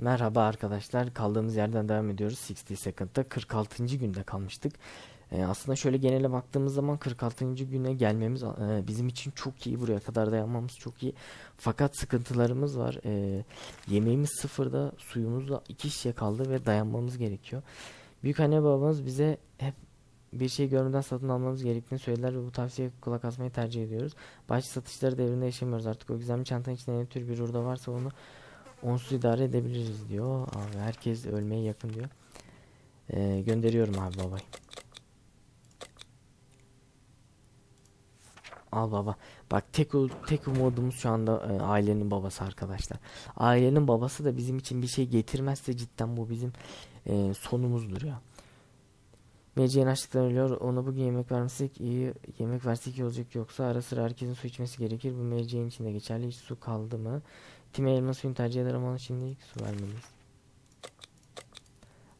Merhaba arkadaşlar. Kaldığımız yerden devam ediyoruz. 60 Second'da 46. günde kalmıştık. Ee, aslında şöyle genele baktığımız zaman 46. güne gelmemiz e, bizim için çok iyi. Buraya kadar dayanmamız çok iyi. Fakat sıkıntılarımız var. Ee, yemeğimiz sıfırda, suyumuz da iki şişe kaldı ve dayanmamız gerekiyor. Büyük anne babamız bize hep bir şey görmeden satın almamız gerektiğini söylediler ve bu tavsiyeye kulak asmayı tercih ediyoruz. Bahçe satışları devrinde yaşamıyoruz artık. O gizemli çantanın içinde ne tür bir hurda varsa onu onsuz idare edebiliriz diyor. Abi herkes ölmeye yakın diyor. Ee, gönderiyorum abi babayı. Al baba. Bak tek tek umudumuz şu anda e, ailenin babası arkadaşlar. Ailenin babası da bizim için bir şey getirmezse cidden bu bizim e, sonumuzdur ya. Meceğin açlıktan ölüyor. Ona bugün yemek vermesek iyi yemek versek iyi olacak yoksa ara sıra herkesin su içmesi gerekir. Bu meceğin içinde geçerli. Hiç su kaldı mı? Time elma suyunu tercih eder ama ona şimdilik su vermeliyiz.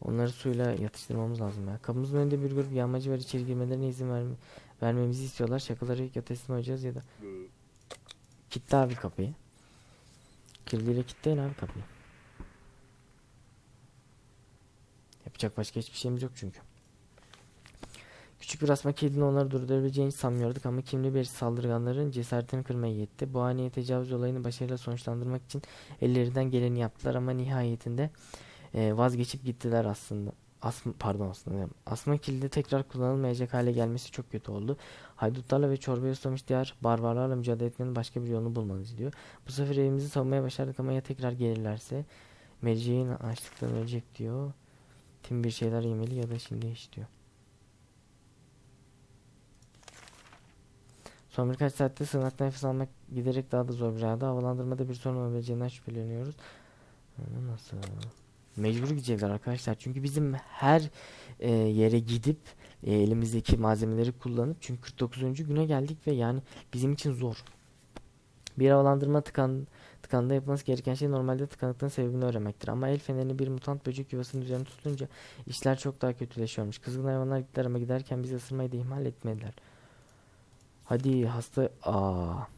Onları suyla yatıştırmamız lazım ya. Kapımızın önünde bir grup yağmacı var. İçeri girmelerine izin verme, vermemizi istiyorlar. Şakaları ya teslim olacağız ya da kitle abi kapıyı. Kirliyle kitleyin abi kapıyı. Yapacak başka hiçbir şeyimiz yok çünkü. Küçük bir asma kedinin onları durdurabileceğini hiç sanmıyorduk ama kimli bir saldırganların cesaretini kırmaya yetti. Bu haneye tecavüz olayını başarıyla sonuçlandırmak için ellerinden geleni yaptılar ama nihayetinde e, vazgeçip gittiler aslında. Asma, pardon aslında asma kilidi tekrar kullanılmayacak hale gelmesi çok kötü oldu. Haydutlarla ve çorbaya susamış diğer barbarlarla mücadele etmenin başka bir yolunu bulmalıyız diyor. Bu sefer evimizi savunmaya başardık ama ya tekrar gelirlerse Merice'nin açlıktan ölecek diyor. Tim bir şeyler yemeli ya da şimdi iş diyor. Son birkaç saatte sığınakta nefes almak giderek daha da zor bir halde. Havalandırmada bir sorun olabileceğinden şüpheleniyoruz. Nasıl? Mecbur gidecekler arkadaşlar. Çünkü bizim her e, yere gidip e, elimizdeki malzemeleri kullanıp çünkü 49. güne geldik ve yani bizim için zor. Bir havalandırma tıkan, tıkanda yapılması gereken şey normalde tıkanıklığın sebebini öğrenmektir. Ama el fenerini bir mutant böcek yuvasının üzerine tutunca işler çok daha kötüleşiyormuş. Kızgın hayvanlar gittiler ama giderken bizi ısırmayı da ihmal etmediler. Hadi hasta... Aa.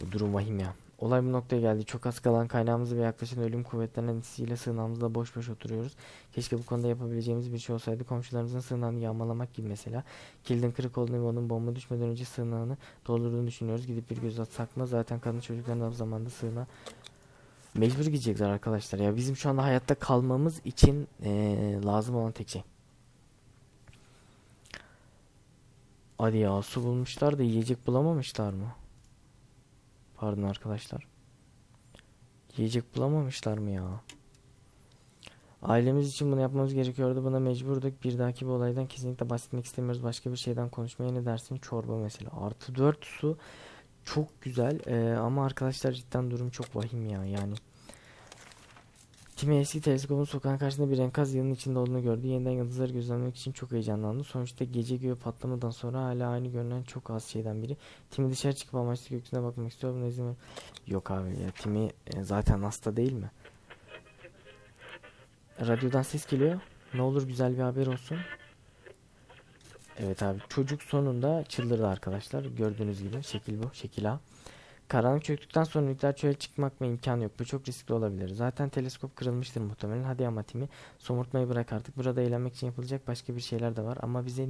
Bu durum vahim ya. Olay bu noktaya geldi. Çok az kalan kaynağımızı ve yaklaşan ölüm kuvvetlerinden etkisiyle sığınağımızda boş boş oturuyoruz. Keşke bu konuda yapabileceğimiz bir şey olsaydı. Komşularımızın sığınağını yağmalamak gibi mesela. Kilidin kırık olduğunu ve onun bomba düşmeden önce sığınağını doldurduğunu düşünüyoruz. Gidip bir göz atsak mı? Zaten kadın çocukların zamanda sığınağa Mecbur gidecekler arkadaşlar ya. Bizim şu anda hayatta kalmamız için eee, lazım olan tek şey. Hadi ya su bulmuşlar da yiyecek bulamamışlar mı? Pardon arkadaşlar. Yiyecek bulamamışlar mı ya? Ailemiz için bunu yapmamız gerekiyordu. Buna mecburduk. Bir dahaki bu olaydan kesinlikle bahsetmek istemiyoruz. Başka bir şeyden konuşmaya ne dersin? Çorba mesela. Artı 4 su çok güzel. Ee, ama arkadaşlar cidden durum çok vahim ya. Yani Kimi eski teleskopun sokağın karşısında bir enkaz yılın içinde olduğunu gördü. Yeniden yıldızları gözlemlemek için çok heyecanlandı. Sonuçta gece göğü patlamadan sonra hala aynı görünen çok az şeyden biri. Timi dışarı çıkıp amaçlı gökyüzüne bakmak istiyor. Buna izin ver. Yok abi ya Timi e, zaten hasta değil mi? Radyodan ses geliyor. Ne olur güzel bir haber olsun. Evet abi çocuk sonunda çıldırdı arkadaşlar. Gördüğünüz gibi şekil bu. Şekil A. Karanlık çöktükten sonra nükleer çöle çıkmak mı imkan yok. Bu çok riskli olabilir. Zaten teleskop kırılmıştır muhtemelen. Hadi ama Timi somurtmayı bırak artık. Burada eğlenmek için yapılacak başka bir şeyler de var. Ama bize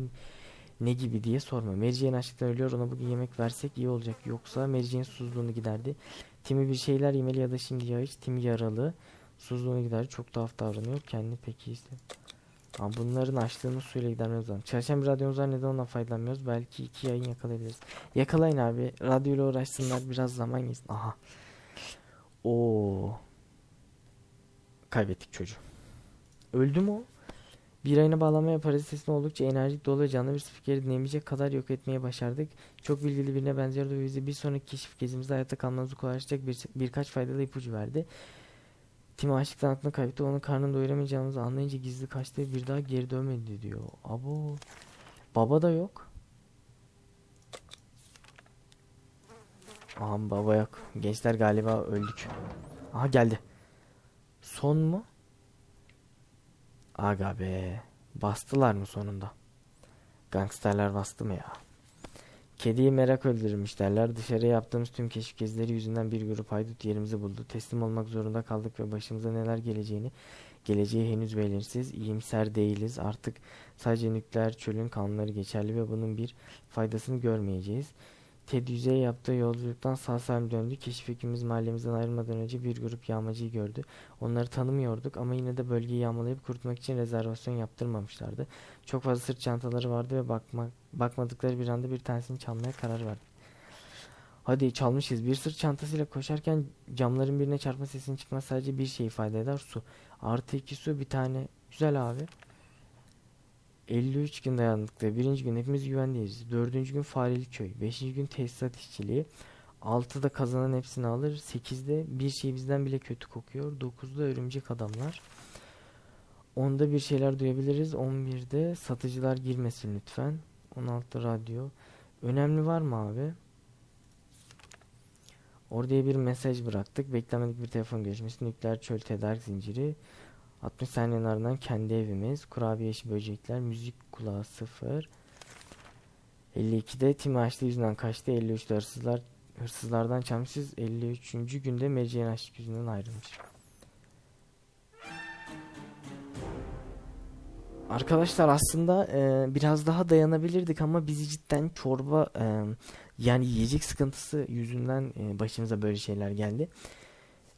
ne gibi diye sorma. Mary açlıktan ölüyor. Ona bugün yemek versek iyi olacak. Yoksa Jane susuzluğunu giderdi. Timi bir şeyler yemeli ya da şimdi ya hiç. Timi yaralı. Susuzluğunu giderdi. Çok tuhaf davranıyor. Kendini pek iyi hissediyor. Ama bunların açlığını suyla gidermemiz lazım. Çalışan bir radyomuz var neden ondan faydalanmıyoruz? Belki iki yayın yakalayabiliriz. Yakalayın abi. Radyoyla uğraşsınlar biraz zaman geçsin. Aha. Oo. Kaybettik çocuğu. Öldü mü o? Bir ayına bağlamaya parazitesine oldukça enerjik dolu canlı bir spikeri dinlemeyecek kadar yok etmeye başardık. Çok bilgili birine benziyordu ve bir sonraki keşif gezimizde hayatta kalmamızı kolaylaştıracak bir, birkaç faydalı ipucu verdi. Tim açlıktan aklını kaybetti. Onun karnını doyuramayacağımızı anlayınca gizli kaçtı bir daha geri dönmedi diyor. Abo. Baba da yok. Aha baba yok. Gençler galiba öldük. Aha geldi. Son mu? Aga be. Bastılar mı sonunda? Gangsterler bastı mı ya? Kediyi merak öldürmüş derler. Dışarıya yaptığımız tüm keşif gezileri yüzünden bir grup haydut yerimizi buldu. Teslim olmak zorunda kaldık ve başımıza neler geleceğini, geleceği henüz belirsiz. İyimser değiliz. Artık sadece nükleer çölün kanunları geçerli ve bunun bir faydasını görmeyeceğiz. Ted yüzeye yaptığı yolculuktan sağ salim döndü. Keşif ekibimiz mahallemizden ayrılmadan önce bir grup yağmacıyı gördü. Onları tanımıyorduk ama yine de bölgeyi yağmalayıp kurutmak için rezervasyon yaptırmamışlardı. Çok fazla sırt çantaları vardı ve bakma, bakmadıkları bir anda bir tanesini çalmaya karar verdi. Hadi çalmışız. Bir sırt çantasıyla koşarken camların birine çarpma sesinin çıkması sadece bir şey ifade eder. Su. Artı iki su bir tane. Güzel abi. 53 gün dayanıklı. Birinci gün hepimiz güvendeyiz. Dördüncü gün fareli köy. Beşinci gün tesisat işçiliği. Altıda kazanan hepsini alır. Sekizde bir şey bizden bile kötü kokuyor. Dokuzda örümcek adamlar. Onda bir şeyler duyabiliriz. 11'de satıcılar girmesin lütfen. 16 radyo. Önemli var mı abi? Oraya bir mesaj bıraktık. Beklenmedik bir telefon görüşmesi. Nükleer çöl tedarik zinciri. 60 saniyenin ardından kendi evimiz. Kurabiye işi böcekler. Müzik kulağı 0. 52'de Tim açtı yüzünden kaçtı. 53'te hırsızlar hırsızlardan çamsız. 53. günde Merice'nin aşk yüzünden ayrılmış. Arkadaşlar aslında e, biraz daha dayanabilirdik ama bizi cidden çorba e, yani yiyecek sıkıntısı yüzünden e, başımıza böyle şeyler geldi.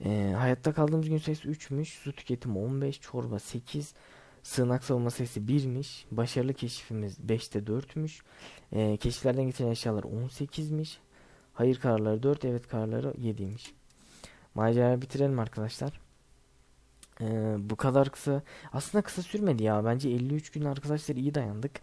E, hayatta kaldığımız gün sayısı 3'müş, su tüketimi 15, çorba 8, sığınak savunma sayısı 1'miş, başarılı keşifimiz 5'te 4'müş, e, keşiflerden getirilen eşyalar 18'miş, hayır kararları 4, evet kararları 7'ymiş. Macerayı bitirelim arkadaşlar. Ee, bu kadar kısa aslında kısa sürmedi ya. Bence 53 gün arkadaşlar iyi dayandık.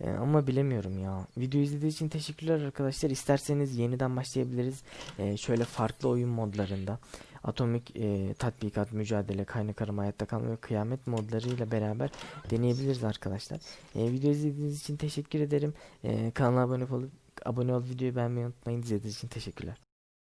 Ee, ama bilemiyorum ya. Video izlediğiniz için teşekkürler arkadaşlar. İsterseniz yeniden başlayabiliriz. Ee, şöyle farklı oyun modlarında. Atomik e, tatbikat mücadele kaynak arama hayatta kalma ve kıyamet modlarıyla beraber deneyebiliriz arkadaşlar. Ee, video izlediğiniz için teşekkür ederim. Ee, kanala abone olup abone ol videoyu beğenmeyi unutmayın. İzlediğiniz için teşekkürler